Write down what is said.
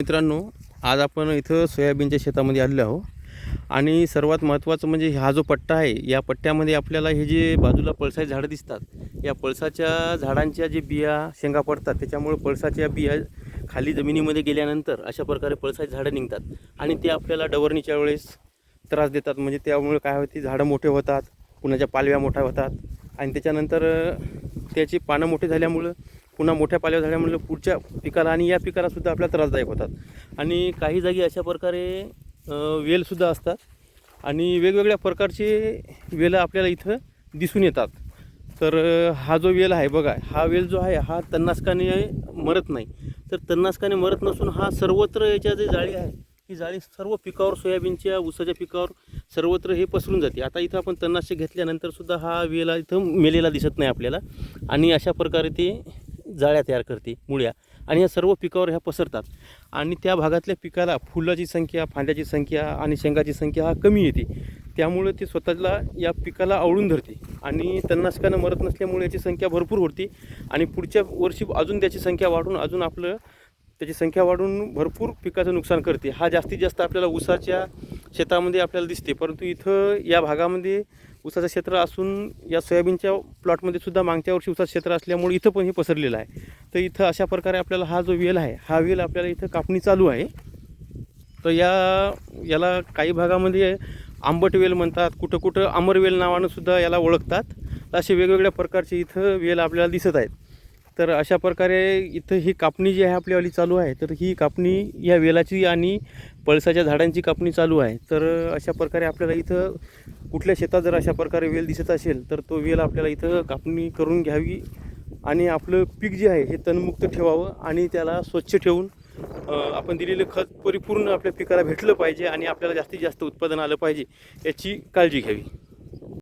मित्रांनो आज आपण इथं सोयाबीनच्या शेतामध्ये आलेलो आहो आणि सर्वात महत्त्वाचं म्हणजे हा जो पट्टा आहे या पट्ट्यामध्ये आपल्याला हे जे बाजूला पळसाची झाडं दिसतात या पळसाच्या झाडांच्या जे बिया शेंगा पडतात त्याच्यामुळे पळसाच्या बिया खाली जमिनीमध्ये गेल्यानंतर अशा प्रकारे पळसाची झाडं निघतात. आणि ते आपल्याला डवरणीच्या वेळेस त्रास देतात. म्हणजे त्यामुळे काय होते झाडं मोठे होतात कुणाच्या पालव्या मोठ्या होतात. आणि त्याच्यानंतर त्याची पानं मोठी झाल्यामुळं पुन्हा मोठ्या पालव्या झाल्यामुळे पुढच्या पिकाला आणि या पिकालासुद्धा आपल्या आपल्याला त्रासदायक होतात. आणि काही जागी अशा प्रकारे वेलसुद्धा असतात. आणि वेगवेगळ्या प्रकारचे वेलं आपल्याला इथं दिसून येतात. तर हा जो वेल आहे बघा हा वेल जो आहे हा तन्नासकाने मरत नाही. तर तन्नासकाने मरत नसून हा सर्वत्र याच्या जे जाळी आहे ही जाळी सर्व पिकावर सोयाबीनच्या ऊसाच्या पिकावर सर्वत्र हे पसरून जाते. आता इथं आपण तन्नाशक घेतल्यानंतरसुद्धा हा वेल इथं मेलेला दिसत नाही आपल्याला. आणि अशा प्रकारे ते जाळ्या तयार करते मुळ्या. आणि या सर्व पिकावर ह्या पसरतात. आणि त्या भागातल्या पिकाला फुलाची संख्या फांद्याची संख्या आणि शेंगाची संख्या हा कमी येते. त्यामुळे ते स्वतःला या पिकाला आवळून धरते. आणि तन्नाशकानं मरत नसल्यामुळे याची संख्या भरपूर होती. आणि पुढच्या वर्षी अजून त्याची संख्या वाढून अजून आपलं त्याची संख्या वाढून भरपूर पिकाचं नुकसान करते. हा जास्तीत जास्त आपल्याला ऊसाच्या शेतामध्ये आपल्याला दिसते. परंतु इथं या भागामध्ये उसाचं क्षेत्र असून या सोयाबीनच्या प्लॉटमध्ये सुद्धा मागच्या वर्षी उसाचं क्षेत्र असल्यामुळे इथं पण हे पसरलेलं आहे. तर इथं अशा प्रकारे आपल्याला हा जो वेल आहे हा वेल आपल्याला इथं कापणी चालू आहे. तर या याला काही भागामध्ये आंबट वेल म्हणतात कुठं कुठं अमरवेल नावानं सुद्धा याला ओळखतात. तर असे वेगवेगळ्या प्रकारचे इथं वेल आपल्याला दिसत आहेत. तर अशा प्रकारे इथं ही कापणी जी आहे आपल्यावाली चालू आहे तर ही कापणी या वेलाची आणि पळसाच्या झाडांची कापणी चालू आहे. तर अशा प्रकारे आपल्याला इथं कुठल्या शेतात जर अशा प्रकारे वेल दिसत असेल तर तो वेल आपल्याला इथं कापणी करून घ्यावी आणि आपलं पीक जे आहे हे तणमुक्त ठेवावं आणि त्याला स्वच्छ ठेवून आपण दिलेलं खत परिपूर्ण आपल्या पिकाला भेटलं पाहिजे आणि आपल्याला जास्तीत जास्त उत्पादन आलं पाहिजे याची काळजी घ्यावी.